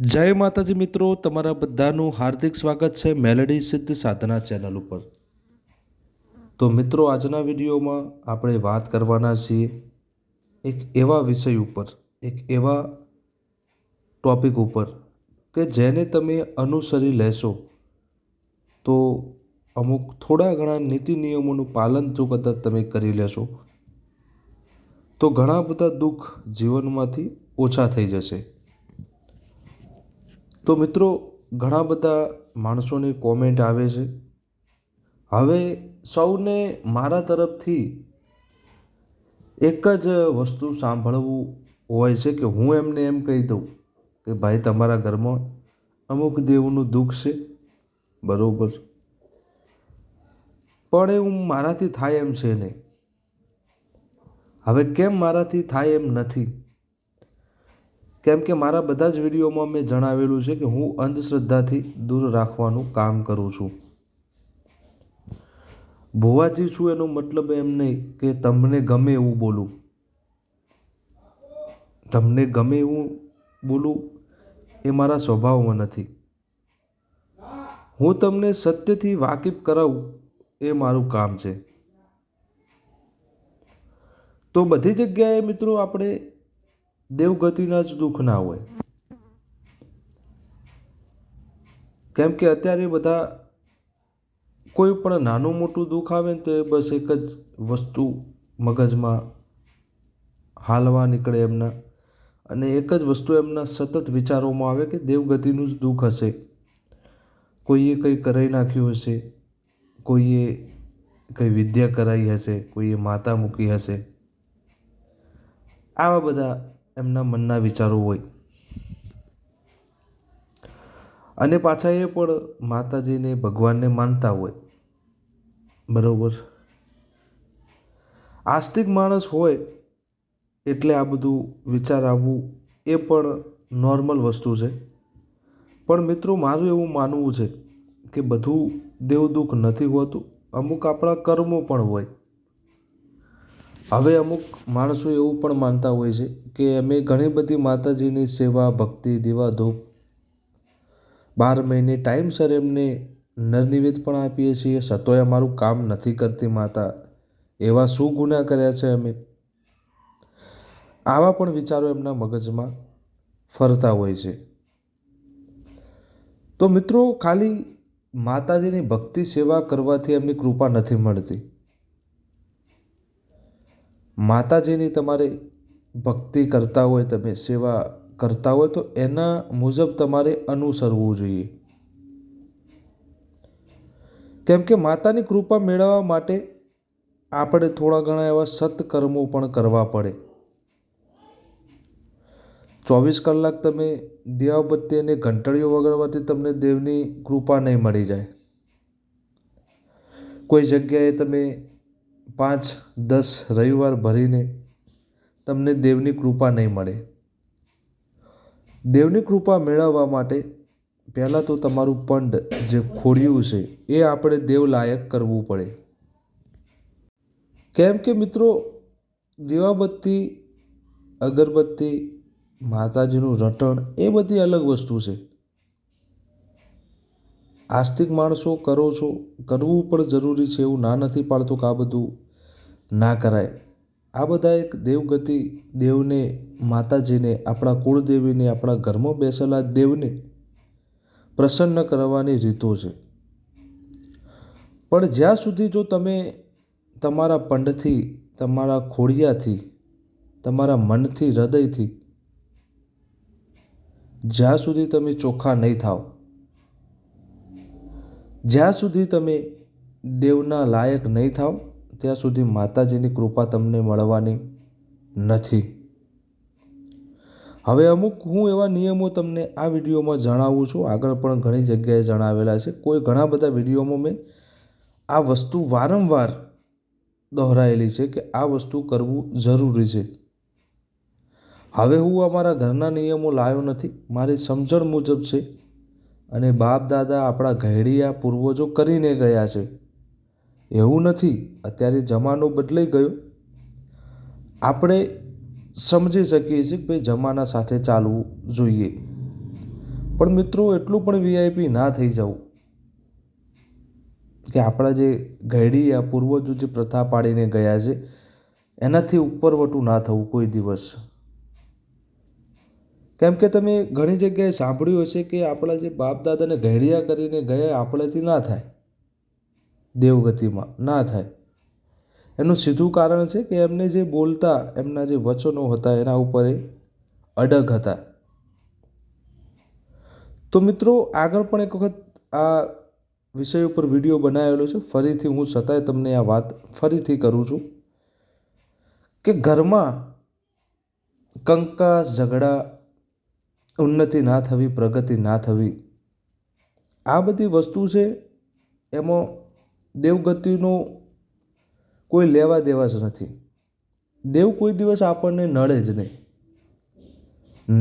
જય માતાજી મિત્રો, તમારા બધાનું હાર્દિક સ્વાગત છે મેલેડી સિદ્ધ સાધના ચેનલ ઉપર. તો મિત્રો, આજના વિડીયોમાં આપણે વાત કરવાના છીએ એક એવા વિષય ઉપર, એક એવા ટોપિક ઉપર કે જેને તમે અનુસરી લેશો. તો અમુક થોડા ઘણા નીતિ નિયમોનું પાલન જો કદાચ તમે કરી લેશો. તો ઘણા બધા દુઃખ જીવનમાંથી ઓછા થઈ જશે. તો મિત્રો, ઘણા બધા માણસોની કોમેન્ટ આવે છે. હવે સૌને મારા તરફથી એક જ વસ્તુ સાંભળવું હોય છે કે હું એમને એમ કહી દઉં કે ભાઈ, તમારા ઘરમાં અમુક દેવનું દુઃખ છે. બરાબર. પણ એવું મારાથી થાય એમ છે નહીં. હવે કેમ મારાથી થાય એમ નથી? કેમ કે મારા બધા જ વિડીયોમાં મેં જણાવેલું છે કે હું અંધશ્રદ્ધાથી દૂર રાખવાનું કામ કરું છું. ભુવાજી છું એનો મતલબ એમ નહીં કે તમને ગમે એવું બોલું. તમને ગમે એવું બોલું એ મારા સ્વભાવમાં નથી. હું તમને સત્યથી વાકેફ કરાવું એ મારું કામ છે. તો બધી જગ્યાએ મિત્રો આપણે દેવગતિના જ દુઃખ ના હોય. કેમ કે અત્યારે બધા કોઈ પણ નાનું મોટું દુઃખ આવે ને તો એ બસ એક જ વસ્તુ મગજમાં હાલવા નીકળે એમના. અને એક જ વસ્તુ એમના સતત વિચારોમાં આવે કે દેવગતિનું જ દુઃખ હશે. કોઈએ કંઈ કરાવી નાખ્યું હશે, કોઈએ કંઈ વિદ્યા કરાવી હશે, કોઈએ માતા મૂકી હશે. આવા બધા એમના મનના વિચારો હોય. અને પાછા એ પણ માતાજીને ભગવાનને માનતા હોય. બરાબર? આસ્તિક માણસ હોય એટલે આ બધું વિચાર આવવું એ પણ નોર્મલ વસ્તુ છે. પણ મિત્રો, મારું એવું માનવું છે કે બધું દેવદુઃખ નથી હોતું, અમુક આપણા કર્મો પણ હોય. હવે અમુક માણસો એવું પણ માનતા હોય છે કે અમે ઘણી બધી માતાજીની સેવા, ભક્તિ દીવા ધૂપ બાર મહિને ટાઈમસર એમને નરનિવેદ પણ આપીએ છીએ. સતોય અમારું કામ નથી કરતી માતા. એવા શું ગુના કર્યા છે અમે. આવા પણ વિચારો એમના મગજમાં ફરતા હોય છે. તો મિત્રો, ખાલી માતાજીની ભક્તિ સેવા કરવાથી એમની કૃપા નથી મળતી. માતાજીની તમારે ભક્તિ કરતા હોય, તમે સેવા કરતા હોય, તો એના મુજબ તમારે અનુસરવું જોઈએ. કેમ કે માતાની કૃપા મેળવવા માટે આપણે થોડા ઘણા એવા સત્કર્મો પણ કરવા પડે. ચોવીસ કલાક તમે દીવાબત્તી અને ઘંટડીઓ વગાડવાથી તમને દેવની કૃપા નહીં મળી જાય. કોઈ જગ્યાએ તમે પાંચ, દસ રવિવાર ભરીને તમને દેવની કૃપા નહીં મળે. દેવની કૃપા મેળવવા માટે પહેલાં તો તમારું પંડ જે ખોડિયું છે, એ આપણે દેવ લાયક કરવું પડે. કેમ કે મિત્રો, દીવાબત્તી, અગરબત્તી, માતાજીનું રટણ એ બધી અલગ વસ્તુ છે. આસ્તિક માણસો કરો છો, કરવું પણ જરૂરી છે એવું ના નથી પાડતું કે આ બધું ના કરાય. આ બધા એક દેવગતિ, દેવને, માતાજીને, આપણા કુળદેવીને, આપણા ઘરમાં બેસેલા દેવને પ્રસન્ન કરવાની રીતો છે. પણ જ્યાં સુધી જો તમે તમારા પંડથી તમારા ખોડિયાથી, તમારા મનથી, હૃદયથી જ્યાં સુધી તમે ચોખ્ખા નહીં થાવ જ્યાં સુધી તમે દેવના લાયક નહીં થાવ, ત્યાં સુધી માતાજીની કૃપા તમને મળવાની નથી. હવે અમુક હું એવા નિયમો તમને આ વિડીયોમાં જણાવું છું. આગળ પણ ઘણી જગ્યાએ જણાવેલા છે. કોઈ ઘણા બધા વિડીયોમાં મેં આ વસ્તુ વારંવાર દોહરાયેલી છે કે આ વસ્તુ કરવું જરૂરી છે. હવે હું અમારા ઘરના નિયમો લાવ્યો નથી. મારી સમજણ મુજબ છે અને બાપ દાદા આપણા ઘેડિયા પૂર્વજો કરીને ગયા છે. એવું નથી, અત્યારે જમાનો બદલાઈ ગયો. આપણે સમજી શકીએ છીએ કે ભાઈ જમાના સાથે ચાલવું જોઈએ. પણ મિત્રો, એટલું પણ વીઆઈપી ના થઈ જવું. કે આપણા જે ઘરડી પૂર્વજો જે પ્રથા પાડીને ગયા છે, એનાથી ઉપરવટું ના થવું કોઈ દિવસ. કેમ કે તમે ઘણી જગ્યાએ સાંભળ્યું હશે કે આપણા જે બાપ દાદાને ઘેડિયા કરીને ગયા આપણાથી ના થાય. દેવગતિમાં ના થાય. એનું સીધું કારણ છે કે એમને જે બોલતા, એમના જે વચનો હતા, એના ઉપર એ અડગ હતા. તો મિત્રો, આગળ પણ એક વખત આ વિષય ઉપર વીડિયો બનાવેલો છે. ફરીથી હું છતાંય તમને આ વાત ફરીથી કરું છું કે ઘરમાં કંકાસ, ઝઘડા ઉન્નતિ ના થવી, પ્રગતિ ના થવી. આ બધી વસ્તુ છે, એમાં દેવગતિનો કોઈ લેવા દેવા જ નથી. દેવ કોઈ દિવસ આપણને નડે જ નહીં.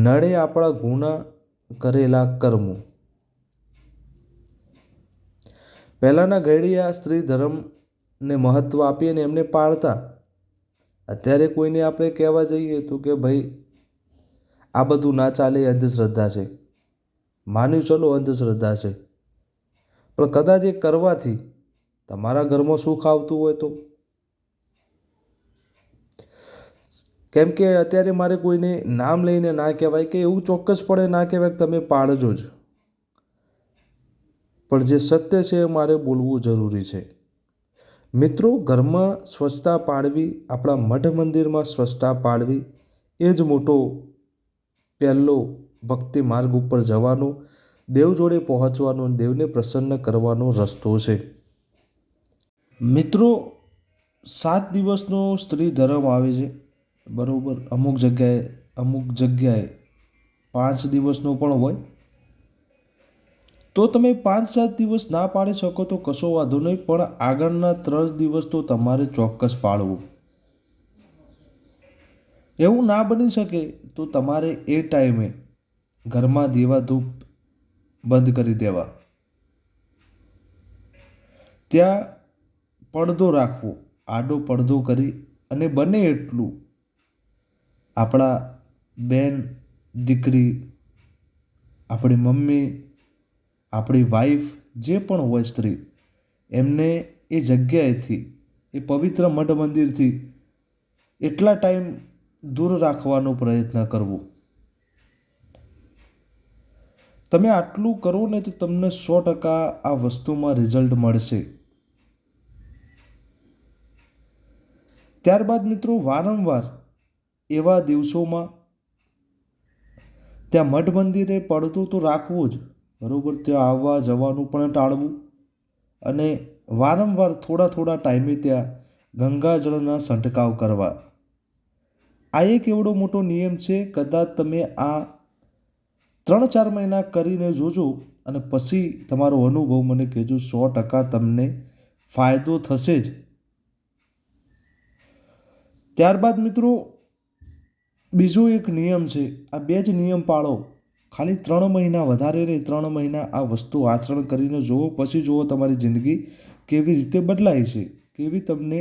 નડે આપણા ગુના કરેલા કર્મો. પહેલાંના ઘડિયા સ્ત્રી ધર્મને મહત્ત્વ આપી અને એમને પાળતા. અત્યારે કોઈને આપણે કહેવા જઈએ તો કે ભાઈ આ બધું ના ચાલે અંધશ્રદ્ધા છે. માની ચલો અંધશ્રદ્ધા છે. પણ કદાચ એ કરવાથી તમારા ઘરમાં સુખ આવતું હોય તો? કેમ કે અત્યારે મારે કોઈને નામ લઈને ના કહેવાય કે એવું ચોક્કસપણે ના કહેવાય કે તમે પાળજો જ. પણ જે સત્ય છે એ મારે બોલવું જરૂરી છે. મિત્રો, ઘરમાં સ્વચ્છતા પાળવી, આપણા મઠ મંદિરમાં સ્વચ્છતા પાળવી એ જ મોટો પહેલો ભક્તિ માર્ગ ઉપર જવાનો, દેવ જોડે પહોંચવાનો દેવને પ્રસન્ન કરવાનો રસ્તો છે. મિત્રો, સાત દિવસનો સ્ત્રી ધર્મ આવે છે. બરાબર, અમુક જગ્યાએ અમુક જગ્યાએ પાંચ દિવસનો પણ હોય. તો તમે પાંચ સાત દિવસ ના પાડી શકો તો કશો વાંધો નહીં, પણ આગળના ત્રણ દિવસ તો તમારે ચોક્કસ પાળવું. એવું ના બની શકે તો તમારે એ ટાઈમે ઘરમાં દીવા ધૂપ બંધ કરી દેવા. ત્યાં પડદો રાખવો, આડો પડદો કરી અને બને એટલું આપણા બેન દીકરી, આપણી મમ્મી, આપણી વાઈફ જે પણ હોય સ્ત્રી, એમને એ જગ્યાએથી, એ પવિત્ર મઠ મંદિરથી એટલા ટાઈમ દૂર રાખવાનો પ્રયત્ન કરવો. તમે આટલું કરો ને તો તમને સો ટકા આ વસ્તુમાં રિઝલ્ટ મળશે. ત્યારબાદ મિત્રો વારંવાર એવા દિવસોમાં ત્યાં મઠ મંદિરે પડતું તો રાખવું જ, બરાબર? ત્યાં આવવા જવાનું પણ ટાળવું અને વારંવાર થોડા થોડા ટાઈમે ત્યાં ગંગાજળના છંટકાવ કરવા. આ એક એવડો મોટો નિયમ છે, કદાચ તમે આ ત્રણ ચાર મહિના કરીને જોજો અને પછી તમારો અનુભવ મને કહેજો, સો ટકા તમને ફાયદો થશે જ. ત્યારબાદ મિત્રો, બીજો એક નિયમ છે, આ બે જ નિયમ પાળો. ખાલી ત્રણ મહિના વધારે નહીં, ત્રણ મહિના આ વસ્તુ આચરણ કરીને જુઓ પછી જુઓ તમારી જિંદગી કેવી રીતે બદલાય છે, કેવી તમને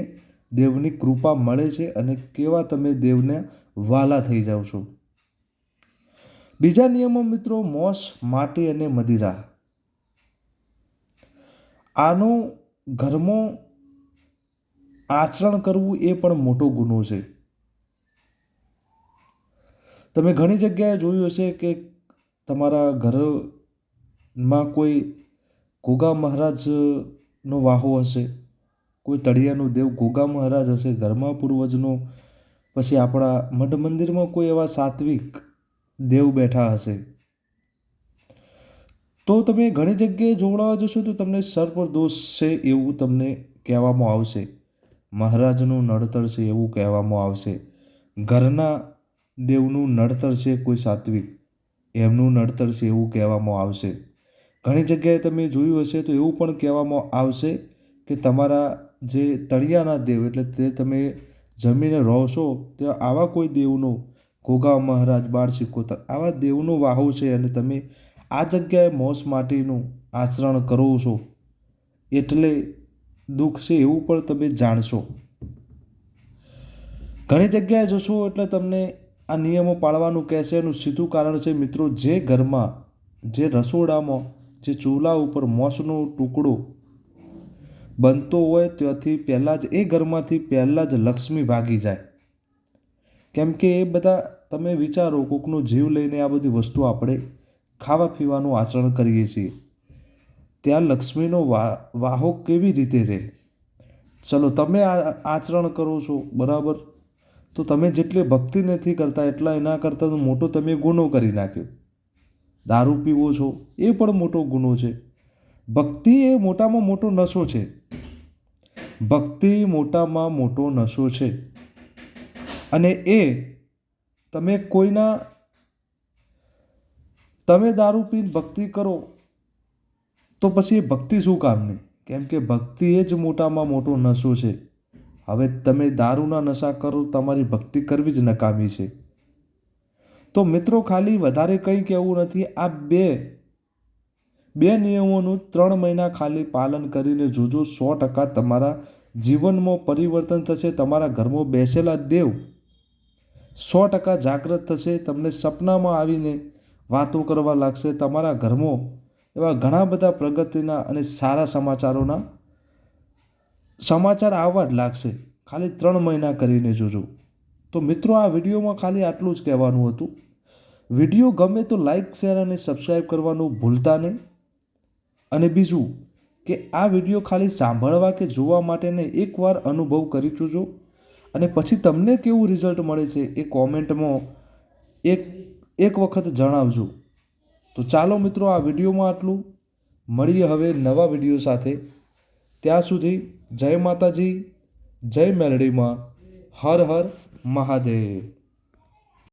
દેવની કૃપા મળે છે અને કેવા તમે દેવને વાલા થઈ જાઓ છો. બીજા નિયમો મિત્રો, મોસ, માટી અને મદિરા. આનું ઘરમાં આચરણ કરવું એ પણ મોટો ગુનો છે. તમે ઘણી જગ્યાએ જોયું હશે કે તમારા ઘરમાં કોઈ ગોગા મહારાજનો વાહો હશે. કોઈ તળિયાનું દેવ ગોગા મહારાજ હશે, ઘરમાં પૂર્વજનો, પછી આપણા મઠ મંદિરમાં કોઈ એવા સાત્વિક દેવ બેઠા હશે. તો તમે ઘણી જગ્યાએ જોવડાવા જશો તો તમને સર્પદોષ છે એવું તમને કહેવામાં આવશે. મહારાજનું નડતર છે એવું કહેવામાં આવશે. ઘરના દેવનું નડતર છે કોઈ સાત્વિક, એમનું નડતર છે એવું કહેવામાં આવશે. ઘણી જગ્યાએ તમે જોયું હશે તો એવું પણ કહેવામાં આવશે કે તમારા જે તળિયાના દેવ એટલે તે તમે જમીને રહો છો, ત્યાં આવા કોઈ દેવનો ઘોઘા મહારાજ બાળ શીખોતર આવા દેવનો વાહો છે અને તમે આ જગ્યાએ મોસ માટીનું આચરણ કરો છો એટલે દુઃખ છે એવું પણ તમે જાણશો. ઘણી જગ્યાએ જશો એટલે તમને આ નિયમો પાળવાનું કહેશે. એનું સીધું કારણ છે મિત્રો, જે ઘરમાં, જે રસોડામાં, જે ચૂલા ઉપર મોસનો ટુકડો બનતો હોય ત્યાંથી પહેલાં જ, એ ઘરમાંથી પહેલાં જ લક્ષ્મી ભાગી જાય. કેમ કે એ બધા, તમે વિચારો કોકનો જીવ લઈને આ બધી વસ્તુ આપણે ખાવા પીવાનું આચરણ કરીએ છીએ. ત્યાં લક્ષ્મીનો વાહો કેવી રીતે રહે? ચલો, તમે આ આચરણ કરો છો, બરાબર? તો તમે જેટલી ભક્તિ નથી કરતા, એટલા એના કરતાં મોટો તમે ગુનો કરી નાખ્યો. દારૂ પીવો છો, એ પણ મોટો ગુનો છે. ભક્તિ એ મોટામાં મોટો નશો છે. ભક્તિ મોટામાં મોટો નશો છે. અને એ તમે કોઈના, તમે દારૂ પીને ભક્તિ કરો, તો પછી એ ભક્તિ શું કામની કેમ કે ભક્તિ એ જ મોટામાં મોટો નશો છે. હવે તમે દારૂના નશા કરો, તમારી ભક્તિ કરવી જ નકામી છે. તો મિત્રો, ખાલી વધારે કંઈ કહેવું નથી. આ બે બે નિયમોનું ત્રણ મહિના ખાલી પાલન કરીને જોજો સો ટકા તમારા જીવનમાં પરિવર્તન થશે, તમારા ઘરમાં બેસેલા દેવ સો ટકા જાગૃત થશે, તમને સપનામાં આવીને વાતો કરવા લાગશે, તમારા ઘરમાં એવા ઘણા બધા પ્રગતિના અને સારા સમાચારોના સમાચાર આવવા જ લાગશે. ખાલી ત્રણ મહિના કરીને જોજો. તો મિત્રો, આ વિડીયોમાં ખાલી આટલું જ કહેવાનું હતું. વીડિયો ગમે તો લાઇક શેર અને સબસ્ક્રાઈબ કરવાનું ભૂલતા નહીં. અને બીજું કે આ વીડિયો ખાલી સાંભળવા કે જોવા માટે નહીં એકવાર અનુભવ કરી જોજો. અને પછી તમને કેવું રિઝલ્ટ મળે છે એ કોમેન્ટમાં એક એક વખત જણાવજો. તો ચાલો મિત્રો આ વિડીયોમાં આટલું. મળીએ હવે નવા વીડિયો સાથે. ત્યાં સુધી જય માતાજી, જય મેલડીમાં. હર હર મહાદેવ.